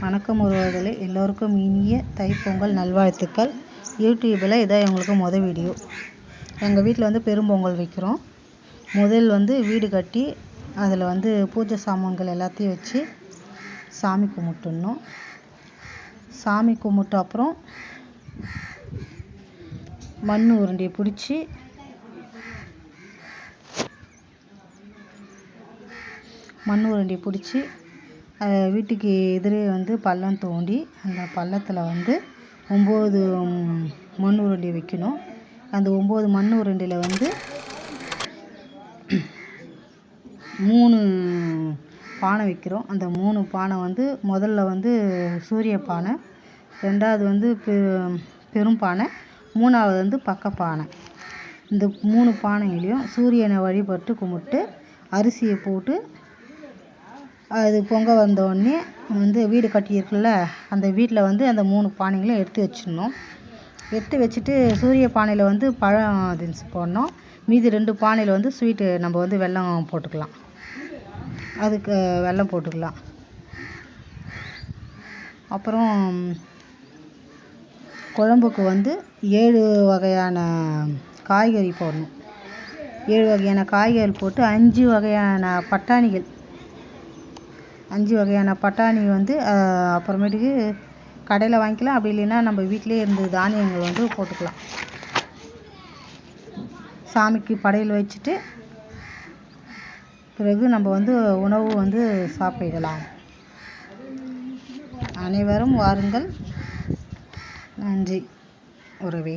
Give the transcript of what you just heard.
வணக்கம் உறவுகளே. எல்லோருக்கும் இனிய தைப்பொங்கல் நல்வாழ்த்துக்கள். யூடியூப்பில் இதான் எங்களுக்கு மொதல் வீடியோ. எங்கள் வீட்டில் வந்து பெரும்பொங்கல் வைக்கிறோம். முதல் வந்து வீடு கட்டி அதில் வந்து பூஜை சாமான்கள் எல்லாத்தையும் வச்சு சாமி கும்பிட்டுணும் சாமி கும்பிட்ட அப்புறம் மண் உருண்டையை பிடிச்சி மண் உருண்டையை பிடிச்சி வீட்டுக்கு எதிரே வந்து பள்ளம் தோண்டி அந்த பள்ளத்தில் வந்து ஒம்பது மண் உருண்டி வைக்கணும். அந்த ஒம்பது மண் உருண்டையில் வந்து மூணு பானை வைக்கிறோம். அந்த மூணு பானை வந்து முதல்ல வந்து சூரிய பானை ரெண்டாவது வந்து பெ பெரும் பானை மூணாவது வந்து பக்க பானை. இந்த மூணு பானையிலையும் சூரியனை வழிபட்டு கும்பிட்டு அரிசியை போட்டு அது பொங்க வந்தோடனே வந்து வீடு கட்டியிருக்குல்ல அந்த வீட்டில் வந்து அந்த மூணு பானைகளும் எடுத்து வச்சிடணும். எடுத்து வச்சுட்டு சூரிய பானையில் வந்து பழம் திங்ஸ் போடணும். மீதி ரெண்டு பானையில் வந்து ஸ்வீட்டு நம்ம வந்து வெல்லம் போட்டுக்கலாம். அதுக்கு வெல்லம் போட்டுக்கலாம். அப்புறம் குழம்புக்கு வந்து ஏழு வகையான காய்கறி போடணும். ஏழு வகையான காய்கறி போட்டு அஞ்சு வகையான பட்டாணிகள் அஞ்சு வகையான பட்டாணி வந்து அப்புறமேட்டுக்கு கடையில் வாங்கிக்கலாம். அப்படி இல்லைன்னா நம்ம வீட்டிலே இருந்து தானியங்கள் வந்து போட்டுக்கலாம். சாமிக்கு படையல் வச்சுட்டு பிறகு நம்ம வந்து உணவு வந்து சாப்பிடலாம். அனைவரும் வாருங்கள். நன்றி. உறவே.